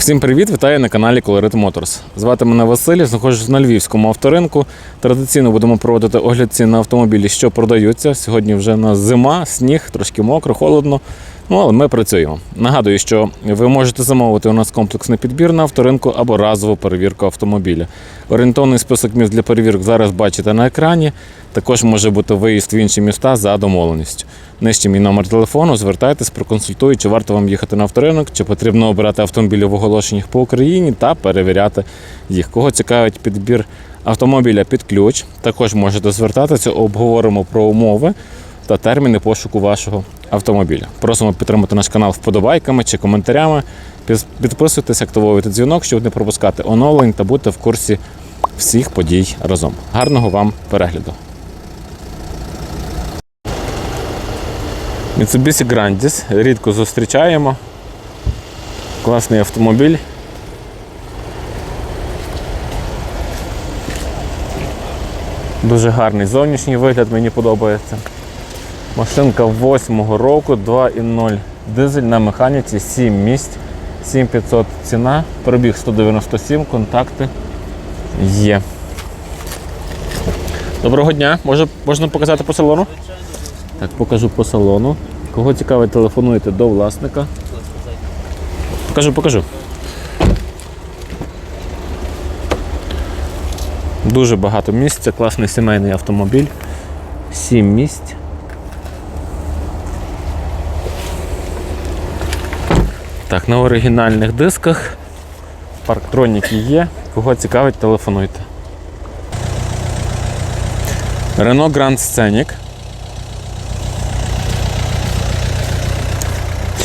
Всім привіт, вітаю на каналі Colorit Motors. Звати мене Василь, знаходжусь на львівському авторинку. Традиційно будемо проводити огляд цін на автомобілі, що продаються. Сьогодні вже на зима, сніг, трошки мокро, холодно. Ну, але ми працюємо. Нагадую, що ви можете замовити у нас комплексний підбір на авторинку або разову перевірку автомобіля. Орієнтовний список міст для перевірок зараз бачите на екрані. Також може бути виїзд в інші міста за домовленістю. Нижче мій номер телефону, звертайтесь, проконсультую, чи варто вам їхати на авторинок, чи потрібно обирати автомобілі в оголошеннях по Україні та перевіряти їх. Кого цікавить підбір автомобіля під ключ, також можете звертатися, обговоримо про умови та терміни пошуку вашого автомобіля. Просимо підтримати наш канал вподобайками чи коментарями. Підписуйтесь, активовуйте дзвінок, щоб не пропускати оновлень та бути в курсі всіх подій разом. Гарного вам перегляду! Mitsubishi Grandis рідко зустрічаємо. Класний автомобіль. Дуже гарний зовнішній вигляд, мені подобається. Машинка 8-го року, 2.0 дизель на механіці, 7 місць, 7500 ціна, пробіг 197, контакти є. Доброго дня. Може, можна показати по салону? Так, покажу по салону. Кого цікавить, телефонуйте до власника. Покажу, покажу. Дуже багато місць, це класний сімейний автомобіль. Сім місць. Так, на оригінальних дисках. Парктроніки є. Кого цікавить, телефонуйте. Renault Grand Scenic.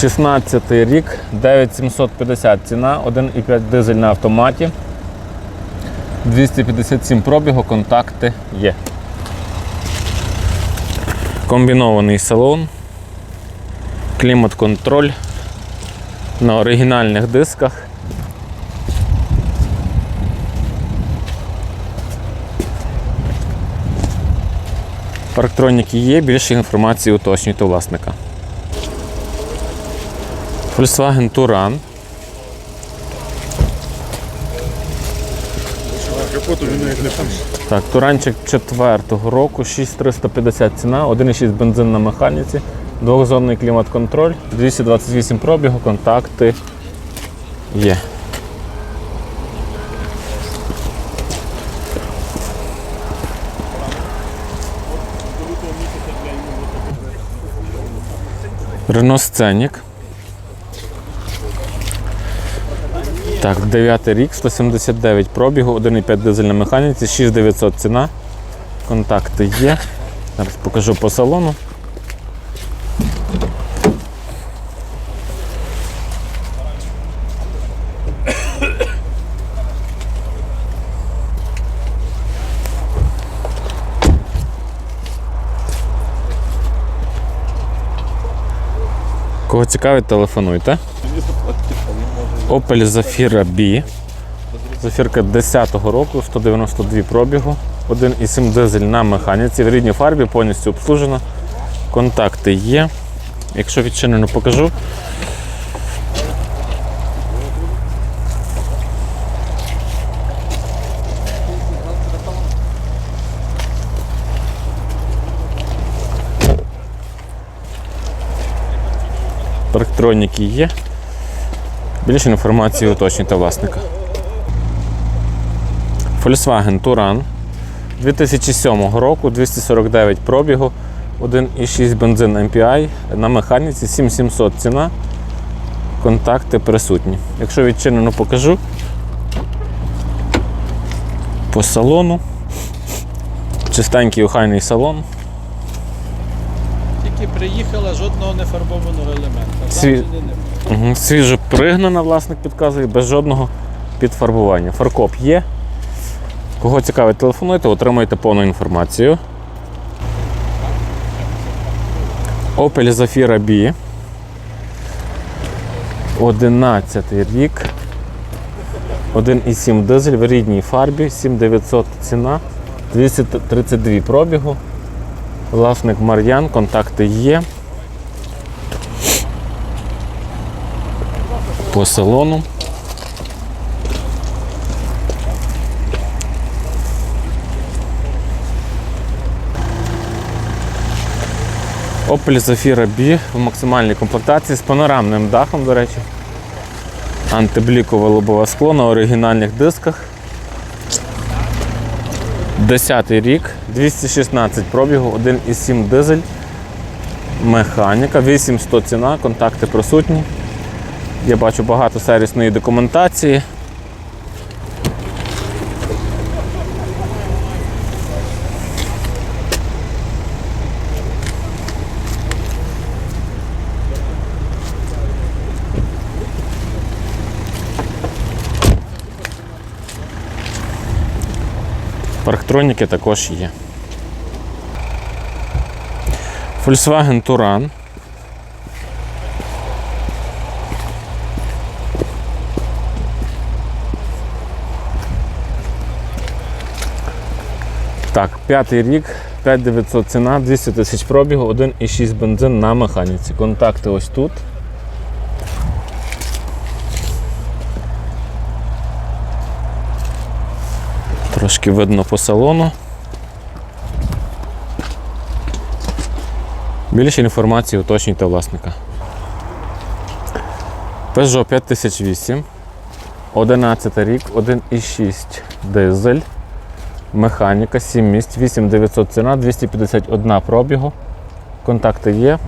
16 рік, 9750 ціна, 1,5 дизель на автоматі. 257 пробігу, контакти є. Комбінований салон, клімат-контроль на оригінальних дисках. Парктроніки є, більше інформації уточнюйте власника. Volkswagen там. Так, Туранчик 4-го року, 6350 ціна, 1,6 бензин на механіці, двохзонний клімат-контроль, 228 пробігу, контакти є. Renault Scenic. Так, 9 рік, 179 пробігу, 1,5 дизель на механіці, 6900 ціна. Контакти є. Зараз покажу по салону. Кого цікавить, телефонуйте. Opel Zafira B. Зафірка 10-го року, 192 пробігу, 1,7 дизель на механіці, в рідній фарбі, повністю обслужена. Контакти є. Якщо відчинено, покажу. Парктроніки є. Більше інформації уточнюйте власника. Volkswagen Touran 2007 року, 249 пробігу, 1,6 бензин MPI на механіці, 7700 ціна. Контакти присутні. Якщо відчинено, покажу. По салону. Чистенький охайний салон. Тільки приїхала жодного нефарбованого елемента. Сві- Свіжо пригнана, власник підказує, без жодного підфарбування. Фаркоп є. Кого цікавить, телефонуйте, отримуєте повну інформацію. Opel Zafira B. 11 рік. 1,7 дизель в рідній фарбі, 7900 ціна, 232 пробігу. Власник Мар'ян, контакти є. по салону. Opel Zafira B в максимальній комплектації з панорамним дахом, до речі, антиблікове лобове скло на оригінальних дисках. 10 рік, 216 пробігу, 1,7 дизель, механіка, 800 ціна, контакти присутні. Я бачу багато сервісної документації. Парктроніки також є. Volkswagen Touran. Так, п'ятий рік, 5900 ціна, 200 тисяч пробігу, 1,6 бензин на механіці. Контакти ось тут. Трошки видно по салону. Більше інформації уточнюйте власника. Peugeot 5008, 11 рік, 1,6 дизель, механіка, 7 місць, 8900 ціна, 251 пробігу. Контакти є,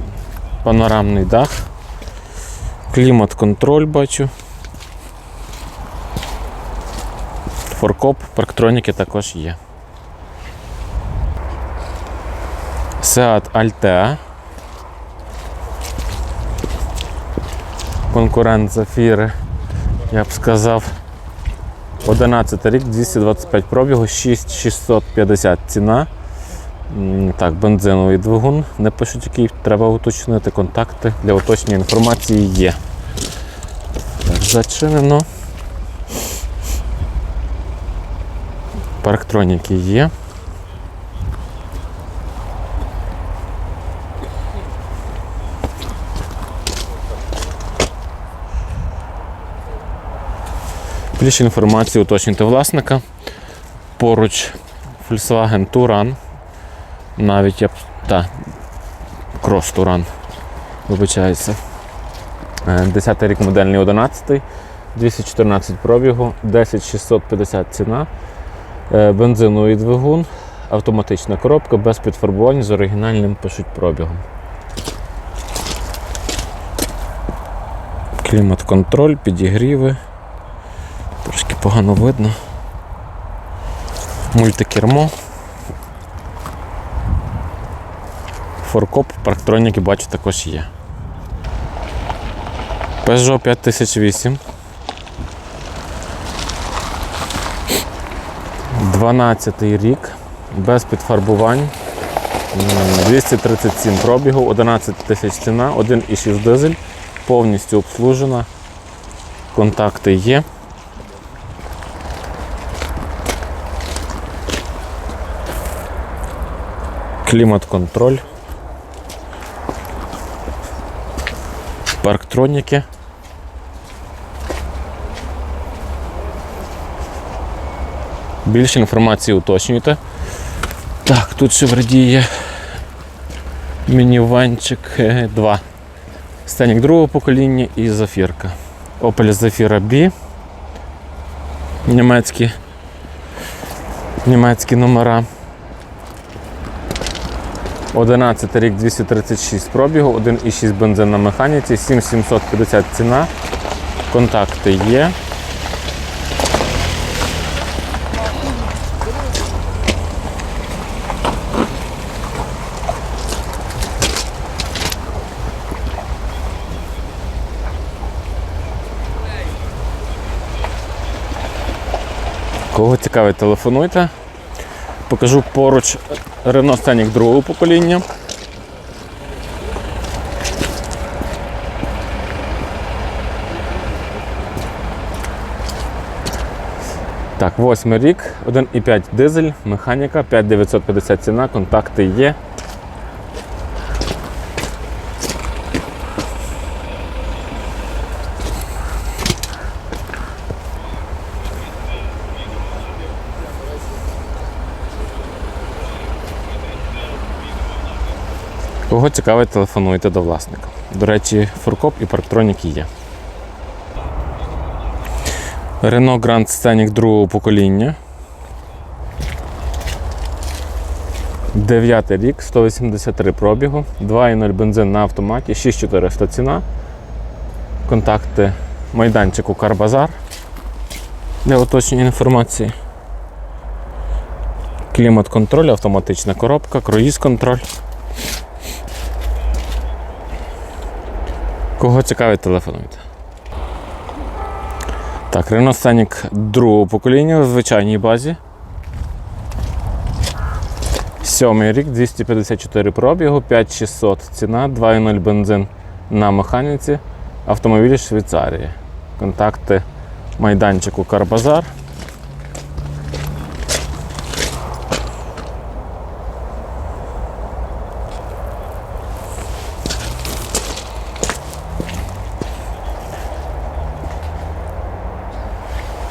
панорамний дах, клімат-контроль бачу. Форкоп, парктроніки також є. Seat Altea. Конкурент Зафіри, я б сказав. 11 рік, 225 пробігу, 6650 ціна. Так, бензиновий двигун. Не пишуть, який треба уточнити. Контакти для уточнення інформації є. Так, зачинено. Парктроніки є. Більше інформації уточнюйте власника. Поруч Volkswagen Touran. Навіть я. Та, Cross Touran. Вибачається. Е, 10 рік модельний 11, 214 пробігу, 10650 ціна. Е, Бензиновий двигун, автоматична коробка без підфарбувань з оригінальним пишуть пробігом. Клімат-контроль, підігріви. Погано видно. Мультикермо. Форкоп, парктроніки бачу також є. Peugeot 5008. 12 рік, без підфарбувань. 237 пробігу, 11 тисяч ціна, 1,6 дизель, повністю обслужена. Контакти є. Клімат-контроль. Парктроніки. Більше інформації уточнюйте. Так, тут ще вроді є мініванчик 2. Станік другого покоління і зафірка. Opel Zafira B. Німецькі. Німецькі номера. 11 рік 236 пробігу, 1,6 бензин на механіці, 7750 ціна. Контакти є. Кого цікавить, телефонуйте. Покажу поруч Renault Сценік другого покоління. Так, восьмий рік, 1,5 дизель, механіка, 5950 ціна, контакти є. Кого цікавить, телефонуйте до власника. До речі, фуркоп і парктроніки є. Renault Grand Scenic другого покоління. Дев'ятий рік, 183 пробігу, 2,0 бензин на автоматі, 6400 ціна. Контакти майданчику Карбазар для уточнення інформації. Клімат-контроль, автоматична коробка, круїз-контроль. Кого цікавить, телефонуйте. Так, Renault Scenic другого покоління в звичайній базі. Сьомий рік, 254 пробігу, 5600 ціна, 2,0 бензин на механіці, автомобіль Швейцарії. Контакти майданчику Карбазар.